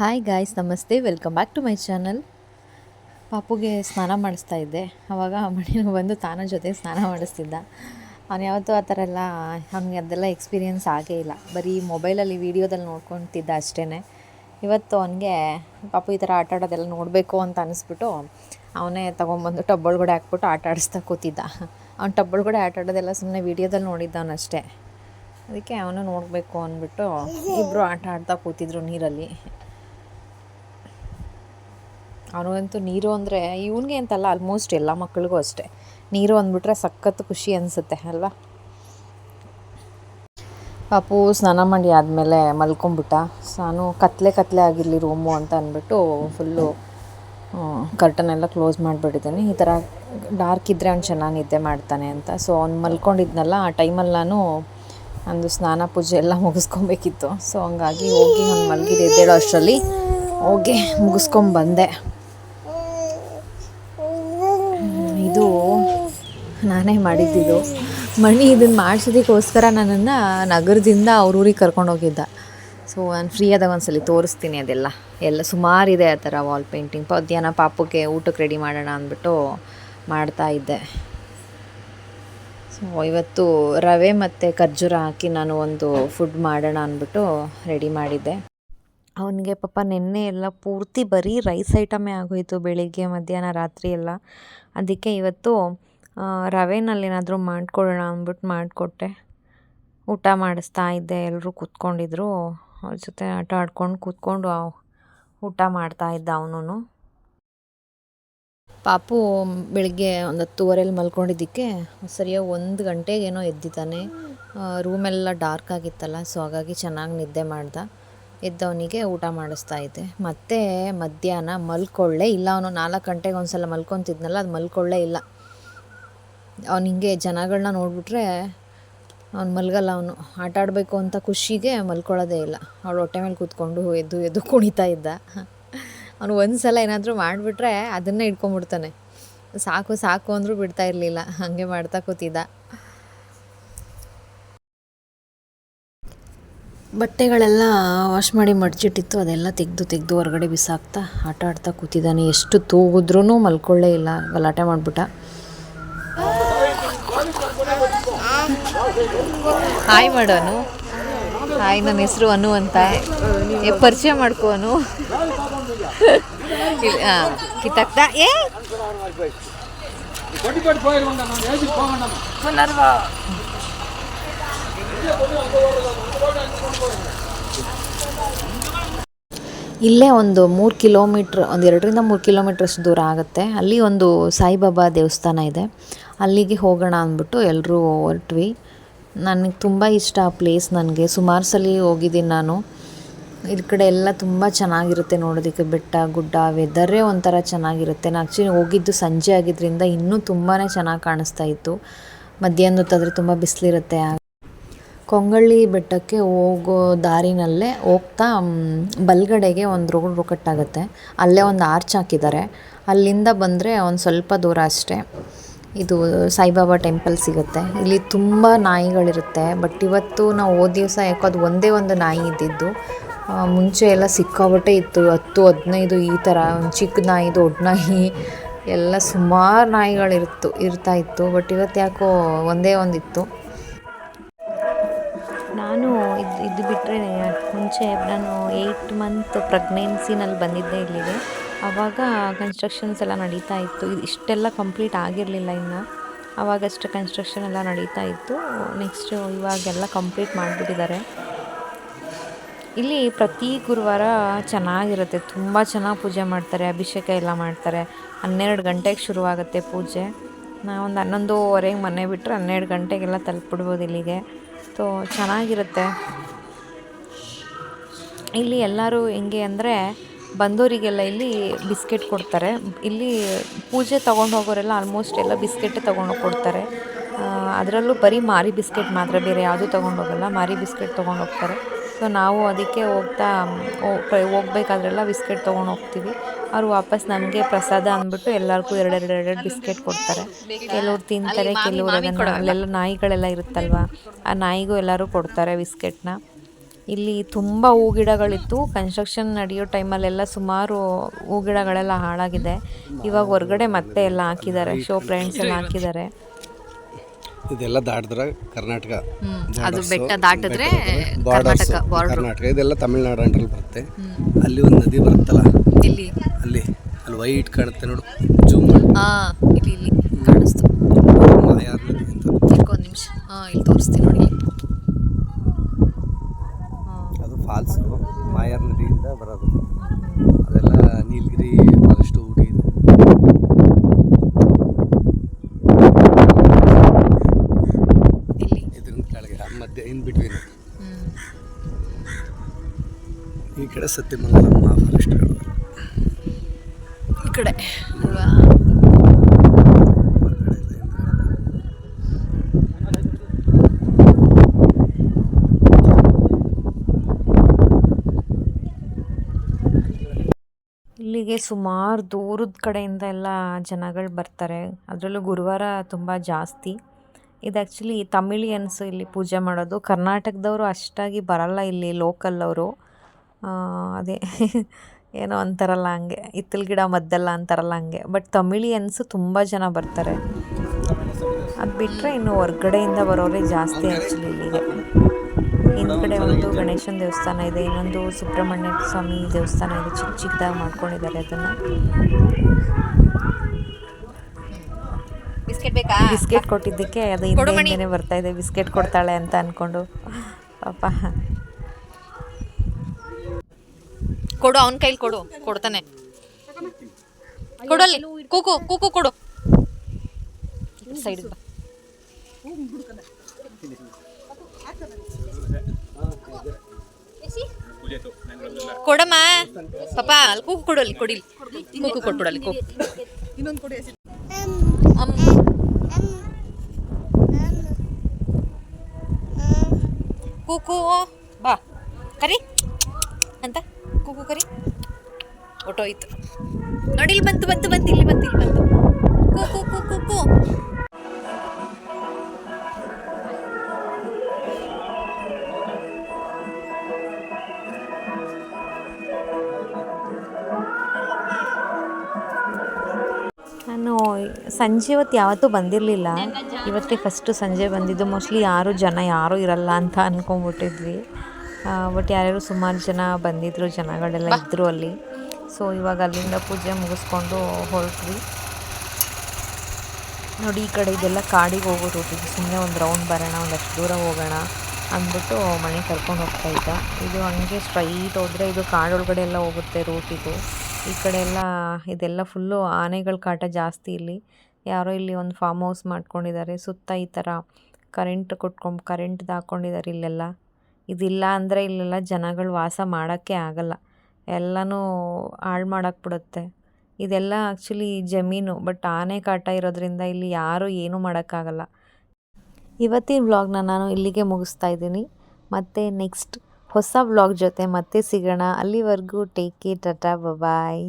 Hi guys ನಮಸ್ತೆ. Welcome back to my channel ಪಾಪುಗೆ ಸ್ನಾನ ಮಾಡಿಸ್ತಾ ಇದ್ದೆ. ಅವಾಗ ಮಣಿನೂ ಬಂದು ತಾನ ಜೊತೆ ಸ್ನಾನ ಮಾಡಿಸ್ತಿದ್ದ. ಅವ್ನು ಯಾವತ್ತೂ ಆ ಥರ ಎಲ್ಲ, ಅವ್ನಿಗೆ ಅದೆಲ್ಲ ಎಕ್ಸ್ಪೀರಿಯೆನ್ಸ್ ಆಗೇ ಇಲ್ಲ. ಬರೀ ಮೊಬೈಲಲ್ಲಿ ವೀಡಿಯೋದಲ್ಲಿ ನೋಡ್ಕೊತಿದ್ದ ಅಷ್ಟೇ ಇವತ್ತು ಅವನಿಗೆ, ಪಾಪು ಈ ಥರ ಆಟ ಆಡೋದೆಲ್ಲ ನೋಡಬೇಕು ಅಂತ ಅನಿಸ್ಬಿಟ್ಟು ಅವನೇ ತೊಗೊಂಬಂದು ಟಬ್ಬೊಳಗಡೆ ಹಾಕ್ಬಿಟ್ಟು ಆಟ ಆಡಿಸ್ತಾ ಕೂತಿದ್ದ. ಅವ್ನು ಟಬ್ಬೊಳಗಡೆ ಆಟ ಆಡೋದೆಲ್ಲ ಸುಮ್ಮನೆ ವೀಡಿಯೋದಲ್ಲಿ ನೋಡಿದ್ದವನಷ್ಟೇ ಅದಕ್ಕೆ ಅವನು ನೋಡಬೇಕು ಅಂದ್ಬಿಟ್ಟು ಇಬ್ಬರು ಆಟ ಆಡ್ತಾ ಕೂತಿದ್ರು ನೀರಲ್ಲಿ. ಅವನಿಗಂತೂ ನೀರು ಅಂದರೆ, ಇವನಿಗೆ ಅಂತಲ್ಲ ಆಲ್ಮೋಸ್ಟ್ ಎಲ್ಲ ಮಕ್ಕಳಿಗೂ ಅಷ್ಟೇ. ನೀರು ಅಂದ್ಬಿಟ್ರೆ ಸಖತ್ತು ಖುಷಿ ಅನಿಸುತ್ತೆ, ಅಲ್ವಾ? ಪಾಪು, ಸ್ನಾನ ಮಾಡಿ ಆದಮೇಲೆ ಮಲ್ಕೊಂಬಿಟ್ಟ. ನಾನು ಕತ್ಲೆ ಕತ್ಲೆ ಆಗಿರಲಿ ರೂಮು ಅಂತ ಅಂದ್ಬಿಟ್ಟು ಫುಲ್ಲು ಕರ್ಟನ್ ಎಲ್ಲ ಕ್ಲೋಸ್ ಮಾಡಿಬಿಟ್ಟಿದ್ದೀನಿ. ಈ ಥರ ಡಾರ್ಕ್ ಇದ್ದರೆ ಅವ್ನು ಚೆನ್ನಾಗಿ ನಿದ್ದೆ ಮಾಡ್ತಾನೆ ಅಂತ. ಸೊ ಅವ್ನು ಮಲ್ಕೊಂಡಿದ್ನಲ್ಲ, ಆ ಟೈಮಲ್ಲಿ ನಾನು ಒಂದು ಸ್ನಾನ ಪೂಜೆ ಎಲ್ಲ ಮುಗಿಸ್ಕೊಬೇಕಿತ್ತು. ಸೊ ಹಂಗಾಗಿ ಹೋಗಿ ಅವ್ನು ಮಲಗಿದ್ದು ಎದ್ದೇಳೋ ಅಷ್ಟರಲ್ಲಿ ಹೋಗಿ ಮುಗಿಸ್ಕೊಂಬಂದೆ ಇದು ನಾನೇ ಮಾಡಿದ್ದಿದ್ದು ಮಣಿ ಇದನ್ನು ಮಾಡಿಸೋದಕ್ಕೋಸ್ಕರ ನನ್ನನ್ನು ನಗರದಿಂದ ಅವ್ರ ಊರಿಗೆ ಕರ್ಕೊಂಡು ಹೋಗಿದ್ದ. ಸೊ ನಾನು ಫ್ರೀ ಆದಾಗ ಒಂದ್ಸಲಿ ತೋರಿಸ್ತೀನಿ ಅದೆಲ್ಲ. ಎಲ್ಲ ಸುಮಾರಿದೆ ಆ ಥರ ವಾಲ್ ಪೇಂಟಿಂಗ್ ಮಧ್ಯಾಹ್ನ ಪಾಪಕ್ಕೆ ಊಟಕ್ಕೆ ರೆಡಿ ಮಾಡೋಣ ಅಂದ್ಬಿಟ್ಟು ಮಾಡ್ತಾ ಇದ್ದೆ. ಸೊ ಇವತ್ತು ರವೆ ಮತ್ತು ಖರ್ಜೂರ ಹಾಕಿ ನಾನು ಒಂದು ಫುಡ್ ಮಾಡೋಣ ಅಂದ್ಬಿಟ್ಟು ರೆಡಿ ಮಾಡಿದ್ದೆ. ಅವನಿಗೆ ಪಾಪ ನಿನ್ನೆ ಎಲ್ಲ ಪೂರ್ತಿ ಬರೀ ರೈಸ್ ಐಟಮೇ ಆಗೋಯಿತು ಬೆಳಿಗ್ಗೆ, ಮಧ್ಯಾಹ್ನ, ರಾತ್ರಿ ಎಲ್ಲ. ಅದಕ್ಕೆ ಇವತ್ತು ರವೆನಲ್ಲಿ ಏನಾದರೂ ಮಾಡಿಕೊಡೋಣ ಅಂದ್ಬಿಟ್ಟು ಮಾಡಿಕೊಟ್ಟೆ. ಊಟ ಮಾಡಿಸ್ತಾ ಇದ್ದೆ ಎಲ್ಲರೂ ಕೂತ್ಕೊಂಡಿದ್ರು. ಅವ್ರ ಜೊತೆ ಆಟ ಆಡ್ಕೊಂಡು ಕೂತ್ಕೊಂಡು ಊಟ ಮಾಡ್ತಾ ಇದ್ದ ಅವನು ಪಾಪು ಬೆಳಿಗ್ಗೆ ಒಂದು ಹತ್ತುವರೆಯಲ್ಲಿ ಮಲ್ಕೊಂಡಿದ್ದಕ್ಕೆ ಸರಿಯಾಗಿ ಒಂದು ಗಂಟೆಗೇನೋ ಎದ್ದಿದ್ದಾನೆ. ರೂಮೆಲ್ಲ ಡಾರ್ಕ್ ಆಗಿತ್ತಲ್ಲ, ಸೊ ಹಾಗಾಗಿ ಚೆನ್ನಾಗಿ ನಿದ್ದೆ ಮಾಡ್ದ. ಎದ್ದವನಿಗೆ ಊಟ ಮಾಡಿಸ್ತಾ ಇದ್ದೆ. ಮತ್ತೆ ಮಧ್ಯಾಹ್ನ ಮಲ್ಕೊಳ್ಳೆ ಇಲ್ಲ ಅವನು. ನಾಲ್ಕು ಗಂಟೆಗೆ ಒಂದು ಸಲ ಮಲ್ಕೊತಿದ್ನಲ್ಲ, ಅದು ಮಲ್ಕೊಳ್ಳೇ ಇಲ್ಲ. ಅವ್ನು ಹಿಂಗೆ ಜನಗಳನ್ನ ನೋಡಿಬಿಟ್ರೆ ಅವ್ನು ಮಲ್ಗಲ್ಲ ಅವನು. ಆಟ ಆಡಬೇಕು ಅಂತ ಖುಷಿಗೆ ಮಲ್ಕೊಳ್ಳೋದೇ ಇಲ್ಲ. ಅವಳು ಹೊಟ್ಟೆ ಮೇಲೆ ಕೂತ್ಕೊಂಡು ಎದ್ದು ಎದ್ದು ಕುಣಿತಾ ಇದ್ದ. ಅವನು ಒಂದು ಸಲ ಏನಾದರೂ ಮಾಡಿಬಿಟ್ರೆ ಅದನ್ನೇ ಇಟ್ಕೊಂಡ್ಬಿಡ್ತಾನೆ ಸಾಕು ಸಾಕು ಅಂದರೂ ಬಿಡ್ತಾ ಇರಲಿಲ್ಲ. ಹಾಗೆ ಮಾಡ್ತಾ ಕೂತಿದ್ದ. ಬಟ್ಟೆಗಳೆಲ್ಲ ವಾಶ್ ಮಾಡಿ ಮಡ್ಚಿಟ್ಟಿತ್ತು. ಅದೆಲ್ಲ ತೆಗೆದು ತೆಗೆದು ಹೊರಗಡೆ ಬಿಸಾಕ್ತಾ ಆಟ ಆಡ್ತಾ ಕೂತಿದ್ದಾನೆ. ಎಷ್ಟು ತೂಗಿದ್ರೂ ಮಲ್ಕೊಳ್ಳೇ ಇಲ್ಲ. ಗಲಾಟೆ ಮಾಡಿಬಿಟ್ಟ. ಹಾಯ್ ಮಾಡೋನು. ಹಾಯ್, ನನ್ನ ಹೆಸರು ಅನು ಅಂತ. ಪರಿಚಯ ಮಾಡ್ಕೋನು ಹಾಂ ಏ! ಇಲ್ಲೇ ಒಂದು ಮೂರು ಕಿಲೋಮೀಟ್ರ್, ಒಂದು ಎರಡರಿಂದ ಮೂರು ಕಿಲೋಮೀಟ್ರಷ್ಟು ದೂರ ಆಗುತ್ತೆ. ಅಲ್ಲಿ ಒಂದು ಸಾಯಿಬಾಬಾ ದೇವಸ್ಥಾನ ಇದೆ. ಅಲ್ಲಿಗೆ ಹೋಗೋಣ ಅಂದ್ಬಿಟ್ಟು ಎಲ್ಲರೂ ಹೊರಟ್ವಿ. ನನಗೆ ತುಂಬ ಇಷ್ಟ ಆ ಪ್ಲೇಸ್ ನನಗೆ. ಸುಮಾರು ಸಲ ಹೋಗಿದ್ದೀನಿ ನಾನು. ಇದ್ರ ಕಡೆ ಎಲ್ಲ ತುಂಬ ಚೆನ್ನಾಗಿರುತ್ತೆ ನೋಡೋದಕ್ಕೆ. ಬೆಟ್ಟ, ಗುಡ್ಡ ವೆದರೇ ಒಂಥರ ಚೆನ್ನಾಗಿರುತ್ತೆ. ನಾನು ಆ್ಯಕ್ಚುಲಿ ಹೋಗಿದ್ದು ಸಂಜೆ ಆಗಿದ್ದರಿಂದ ಇನ್ನೂ ತುಂಬಾ ಚೆನ್ನಾಗಿ ಕಾಣಿಸ್ತಾ ಇತ್ತು. ಮಧ್ಯಾಹ್ನ ಹೊತ್ತಾದರೆ ತುಂಬ ಬಿಸಿಲಿರುತ್ತೆ. ಕೊಂಗಳ್ಳಿ ಬೆಟ್ಟಕ್ಕೆ ಹೋಗೋ ದಾರಿನಲ್ಲೇ ಹೋಗ್ತಾ ಬಲ್ಗಡೆಗೆ ಒಂದು ರೋಡ್ ಕಟ್ಟಾಗುತ್ತೆ ಅಲ್ಲೇ ಒಂದು ಆರ್ಚ್ ಹಾಕಿದ್ದಾರೆ. ಅಲ್ಲಿಂದ ಬಂದರೆ ಒಂದು ಸ್ವಲ್ಪ ದೂರ ಅಷ್ಟೇ. ಇದು ಸಾಯಿಬಾಬಾ ಟೆಂಪಲ್ ಸಿಗುತ್ತೆ. ಇಲ್ಲಿ ತುಂಬ ನಾಯಿಗಳಿರುತ್ತೆ ಬಟ್ ಇವತ್ತು ನಾವು ಹೋದ ದಿವಸ ಯಾಕೋ ಅದು ಒಂದೇ ಒಂದು ನಾಯಿ ಇದ್ದಿದ್ದು. ಮುಂಚೆ ಎಲ್ಲ ಸಿಕ್ಕಾಬಟ್ಟೆ ಇತ್ತು, ಹತ್ತು, ಹದಿನೈದು ಈ ಥರ, ಒಂದು ಚಿಕ್ಕ ನಾಯಿ, ದೊಡ್ಡ ನಾಯಿ, ಎಲ್ಲ ಸುಮಾರು ನಾಯಿಗಳಿರ್ತು, ಇರ್ತಾ ಇತ್ತು ಬಟ್ ಇವತ್ತು ಯಾಕೋ ಒಂದೇ ಒಂದಿತ್ತು ನಾನು ಇದು ಇದು ಬಿಟ್ಟರೆ ಮುಂಚೆ ನಾನು ಏಯ್ಟ್ ಮಂತ್ ಪ್ರೆಗ್ನೆನ್ಸಿನಲ್ಲಿ ಬಂದಿದ್ದೆ ಇಲ್ಲಿಗೆ. ಆವಾಗ ಕನ್ಸ್ಟ್ರಕ್ಷನ್ಸ್ ಎಲ್ಲ ನಡೀತಾ ಇತ್ತು. ಇದು ಇಷ್ಟೆಲ್ಲ ಕಂಪ್ಲೀಟ್ ಆಗಿರಲಿಲ್ಲ ಇನ್ನು. ಅವಾಗಷ್ಟೇ ಕನ್ಸ್ಟ್ರಕ್ಷನ್ ಎಲ್ಲ ನಡೀತಾ ಇತ್ತು. ನೆಕ್ಸ್ಟು ಇವಾಗೆಲ್ಲ ಕಂಪ್ಲೀಟ್ ಮಾಡಿಬಿಟ್ಟಿದ್ದಾರೆ. ಇಲ್ಲಿ ಪ್ರತಿ ಗುರುವಾರ ಚೆನ್ನಾಗಿರುತ್ತೆ. ತುಂಬ ಚೆನ್ನಾಗಿ ಪೂಜೆ ಮಾಡ್ತಾರೆ, ಅಭಿಷೇಕ ಎಲ್ಲ ಮಾಡ್ತಾರೆ. ಹನ್ನೆರಡು ಗಂಟೆಗೆ ಶುರುವಾಗುತ್ತೆ ಪೂಜೆ. ನಾವೊಂದು ಹನ್ನೊಂದುವರೆಗೆ ಮನೆ ಬಿಟ್ಟರೆ ಹನ್ನೆರಡು ಗಂಟೆಗೆಲ್ಲ ತಲುಪಿಬಿಡ್ಬೋದು ಇಲ್ಲಿಗೆ. ಸೊ ಚೆನ್ನಾಗಿರುತ್ತೆ. ಇಲ್ಲಿ ಎಲ್ಲರೂ ಹೆಂಗೆ ಅಂದರೆ ಬಂದವರಿಗೆಲ್ಲ ಇಲ್ಲಿ ಬಿಸ್ಕೆಟ್ ಕೊಡ್ತಾರೆ. ಇಲ್ಲಿ ಪೂಜೆ ತೊಗೊಂಡು ಹೋಗೋರೆಲ್ಲ ಆಲ್ಮೋಸ್ಟ್ ಎಲ್ಲ ಬಿಸ್ಕೆಟ್ ತೊಗೊಂಡೋಗಿ ಕೊಡ್ತಾರೆ. ಅದರಲ್ಲೂ ಬರೀ ಮಾರಿ ಬಿಸ್ಕೆಟ್ ಮಾತ್ರ ಬೇರೆ ಯಾವುದೂ ತೊಗೊಂಡು ಹೋಗಲ್ಲ ಮಾರಿ ಬಿಸ್ಕೆಟ್ ತೊಗೊಂಡು ಹೋಗ್ತಾರೆ. ಸೊ ನಾವು ಅದಕ್ಕೆ ಹೋಗ್ತಾ ಹೋಗ್ಬೇಕಾದ್ರೆಲ್ಲ ಬಿಸ್ಕೆಟ್ ತೊಗೊಂಡು ಹೋಗ್ತೀವಿ. ಅವರು ವಾಪಸ್ ನಮಗೆ ಪ್ರಸಾದ ಅಂದ್ಬಿಟ್ಟು ಎಲ್ಲರಿಗೂ ಎರಡೆರಡು ಎರಡೆರಡು ಬಿಸ್ಕೆಟ್ ಕೊಡ್ತಾರೆ. ಕೆಲವ್ರು ತಿಂತಾರೆ ಕೆಲವ್ರು ಅದನ್ನು ಅಲ್ಲೆಲ್ಲ ನಾಯಿಗಳೆಲ್ಲ ಇರುತ್ತಲ್ವ ಆ ನಾಯಿಗೂ ಎಲ್ಲರೂ ಕೊಡ್ತಾರೆ ಬಿಸ್ಕೆಟ್ನ. ಇಲ್ಲಿ ತುಂಬ ಹೂ ಗಿಡಗಳಿತ್ತು ಕನ್ಸ್ಟ್ರಕ್ಷನ್ ನಡೆಯೋ ಟೈಮಲ್ಲೆಲ್ಲ ಸುಮಾರು ಹೂ ಗಿಡಗಳೆಲ್ಲ ಹಾಳಾಗಿದೆ. ಇವಾಗ ಹೊರಗಡೆ ಮತ್ತೆ ಎಲ್ಲ ಹಾಕಿದ್ದಾರೆ. ಶೋ ಪ್ಲಾಂಟ್ಸ್ ಎಲ್ಲ ಹಾಕಿದ್ದಾರೆ. ಇದೆಲ್ಲ ದಾಟಿದ್ರೆ ಕರ್ನಾಟಕ ಅದು ಬೆಟ್ಟ ದಾಟಿದ್ರೆ ಕರ್ನಾಟಕ ಕರ್ನಾಟಕ. ಇದೆಲ್ಲ ತಮಿಳ್ನಾಡು ಅಂಡ್ರಲ್ಲಿ ಬರುತ್ತೆ. ಅಲ್ಲಿ ಒಂದು ನದಿ ಬರುತ್ತಲ್ಲ? ಇಲ್ಲಿ. ಅಲ್ಲಿ. ಅಲ್ಲಿ ವೈಟ್ ಕಾಣುತ್ತೆ ನೋಡು. ಜೂಮ್ ಮಾಡಿ ಹಾಂ ಇಲ್ಲಿ ಇಲ್ಲಿ ಕಾಣಿಸ್ತು ಮಾಯಾರ್ ನದಿ ಅಂತ ಒಂದು ನಿಮಿಷ ಹಾಂ ಇಲ್ಲಿ ತೋರಿಸ್ತೀನಿ ನೋಡಿ ಅದು ಫಾಲ್ಸ್ ಮಾಯಾರ್ ನದಿಯಿಂದ ಬರೋದು ಅದೆಲ್ಲ ನೀಲಗಿರಿ ಫಾರೆಸ್ಟ್ ಊಟಿ ಇದು ಇಲ್ಲಿ ಇದ್ರಿಂದ ಕೆಳಗೆ ಮಧ್ಯೆ ಇನ್ ಬಿಟ್ವೀನ್ ಈ ಕಡೆ ಸತ್ಯಮಂಗಲಮ್ಮ ಫಾರೆಸ್ಟ್ ಈ ಕಡೆ. ಅಲ್ವಾ ಇಲ್ಲಿಗೆ ಸುಮಾರು ದೂರದ ಕಡೆಯಿಂದ ಎಲ್ಲ ಜನಗಳು ಬರ್ತಾರೆ. ಅದರಲ್ಲೂ ಗುರುವಾರ ತುಂಬ ಜಾಸ್ತಿ. ಇದು ಆ್ಯಕ್ಚುಲಿ ತಮಿಳಿಯನ್ಸ್ ಇಲ್ಲಿ ಪೂಜೆ ಮಾಡೋದು. ಕರ್ನಾಟಕದವರು ಅಷ್ಟಾಗಿ ಬರಲ್ಲ ಇಲ್ಲಿ ಲೋಕಲ್ ಅವರು. ಅದೇ ಏನೋ ಅಂತಾರಲ್ಲ ಹಂಗೆ. ಹಿತ್ತಲ ಗಿಡ ಮದ್ದಲ್ಲ ಅಂತಾರಲ್ಲ ಹಂಗೆ. ಬಟ್ ತಮಿಳಿಯನ್ಸು ತುಂಬ ಜನ ಬರ್ತಾರೆ. ಅದು ಬಿಟ್ಟರೆ ಇನ್ನು ಹೊರ್ಗಡೆಯಿಂದ ಬರೋರೇ ಜಾಸ್ತಿ ಆ್ಯಕ್ಚುಲಿ ಇಲ್ಲಿಗೆ. ಹಿಂದ್ಗಡೆ ಒಂದು ಗಣೇಶನ ದೇವಸ್ಥಾನ ಇದೆ, ಇನ್ನೊಂದು ಸುಬ್ರಹ್ಮಣ್ಯ ಸ್ವಾಮಿ ದೇವಸ್ಥಾನ ಇದೆ. ಚಿಕ್ಕ ಚಿಕ್ಕದಾಗಿ ಮಾಡ್ಕೊಂಡಿದ್ದಾರೆ ಅದನ್ನು. ಬಿಸ್ಕೆಟ್ ಬೇಕಾ ಬಿಸ್ಕೆಟ್ ಕೊಟ್ಟಿದ್ದಕ್ಕೆ ಅದು ಹಿಂದೆ ಬರ್ತಾ ಇದೆ. ಬಿಸ್ಕೆಟ್ ಕೊಡ್ತಾಳೆ ಅಂತ ಅನ್ಕೊಂಡು. ಪಾಪ. ಕೊಡು ಅವನ ಕೈಲಿ ಕೊಡು. ಕೊಡ್ತಾನೆ. ಕೊಡಲ್ಲಿ. ಕೂಕು ಕೂಕು ಕೊಡು. ಸೈಡ್ ಕೊಡಮ್ಮ. ಪಾಪ ಅಲ್ಲಿ ಕೂಕು ಕೊಡಲ್ಲಿ ಅಲ್ಲಿ ಕೊಡಿಲಿ. ಕೂಕು ಕೊಟ್ಟು ಕೊಡಲಿ ಇನ್ನೊಂದು ಅಮ್ಮ. ಕೂಕು ಬಾ. ಕರಿ. ಅಂತ. ಕೂಕು, ಕರಿ. ಒಟ್ಟೋಯ್ತು. ನೋಡಿ, ಇಲ್ಲಿ ಬಂತು ಬಂತು ಬಂತು, ಇಲ್ಲಿ ಬಂತು ಇಲ್ಲಿ ಬಂತು. ಕೂಕು ಕೂಕು ಕೂಕು. ನಾನು ಸಂಜೆ ಹೊತ್ತು ಯಾವತ್ತೂ ಬಂದಿರಲಿಲ್ಲ. ಇವತ್ತೇ ಫಸ್ಟು ಸಂಜೆ ಬಂದಿದ್ದು. ಮೋಸ್ಟ್ಲಿ ಯಾರೂ ಜನ ಯಾರೂ ಇರಲ್ಲ ಅಂತ ಅಂದ್ಕೊಂಬಿಟ್ಟಿದ್ವಿ ಬಟ್ ಯಾರ್ಯಾರು ಸುಮಾರು ಜನ ಬಂದಿದ್ದರು ಜನಗಳೆಲ್ಲ ಇದ್ದರು ಅಲ್ಲಿ. ಸೊ ಇವಾಗ ಅಲ್ಲಿಂದ ಪೂಜೆ ಮುಗಿಸ್ಕೊಂಡು ಹೊರಟ್ವಿ. ನೋಡಿ ಈ ಕಡೆ ಇದೆಲ್ಲ ಕಾಡಿಗೆ ಹೋಗೋ ರೂಟ್ ಇದು ಸುಮ್ಮನೆ ಒಂದು ರೌಂಡ್ ಬರೋಣ ಒಂದಷ್ಟು ದೂರ ಹೋಗೋಣ ಅಂದ್ಬಿಟ್ಟು ಮನೆ ಕರ್ಕೊಂಡು ಹೋಗ್ತಾ ಇದ್ದ. ಇದು ಹಂಗೆ ಸ್ಟ್ರೈಟ್ ಹೋದರೆ ಇದು ಕಾಡೊಳಗಡೆ ಎಲ್ಲ ಹೋಗುತ್ತೆ ರೂಟ್ ಇದು. ಈ ಕಡೆ ಎಲ್ಲ ಇದೆಲ್ಲ ಫುಲ್ಲು ಆನೆಗಳ ಕಾಟ ಜಾಸ್ತಿ ಇಲ್ಲಿ. ಯಾರೋ ಇಲ್ಲಿ ಒಂದು ಫಾರ್ಮ್ ಹೌಸ್ ಮಾಡ್ಕೊಂಡಿದ್ದಾರೆ ಸುತ್ತ ಈ ಥರ ಕರೆಂಟ್ ಕೊಟ್ಕೊಂಡು ಕರೆಂಟ್ದು ಹಾಕ್ಕೊಂಡಿದ್ದಾರೆ ಇಲ್ಲೆಲ್ಲ. ಇದಿಲ್ಲ ಅಂದರೆ ಇಲ್ಲೆಲ್ಲ ಜನಗಳು ವಾಸ ಮಾಡೋಕ್ಕೆ ಆಗಲ್ಲ. ಎಲ್ಲನೂ ಹಾಳು ಮಾಡೋಕ್ಬಿಡುತ್ತೆ ಇದೆಲ್ಲ ಆ್ಯಕ್ಚುಲಿ ಜಮೀನು ಬಟ್ ಆನೆ ಕಾಟ ಇರೋದ್ರಿಂದ ಇಲ್ಲಿ ಯಾರೂ ಏನೂ ಮಾಡೋಕ್ಕಾಗಲ್ಲ ಇವತ್ತಿನ ವ್ಲಾಗ್ನ ನಾನು ಇಲ್ಲಿಗೆ ಮುಗಿಸ್ತಾ ಇದ್ದೀನಿ. ಮತ್ತು ನೆಕ್ಸ್ಟ್ ಹೊಸ ವ್ಲಾಗ್ ಜೊತೆ ಮತ್ತೆ ಸಿಗೋಣ. ಅಲ್ಲಿವರೆಗೂ ಟೇಕ್ ಕೇರ್ ಟಾಟಾ ಬಾಯ್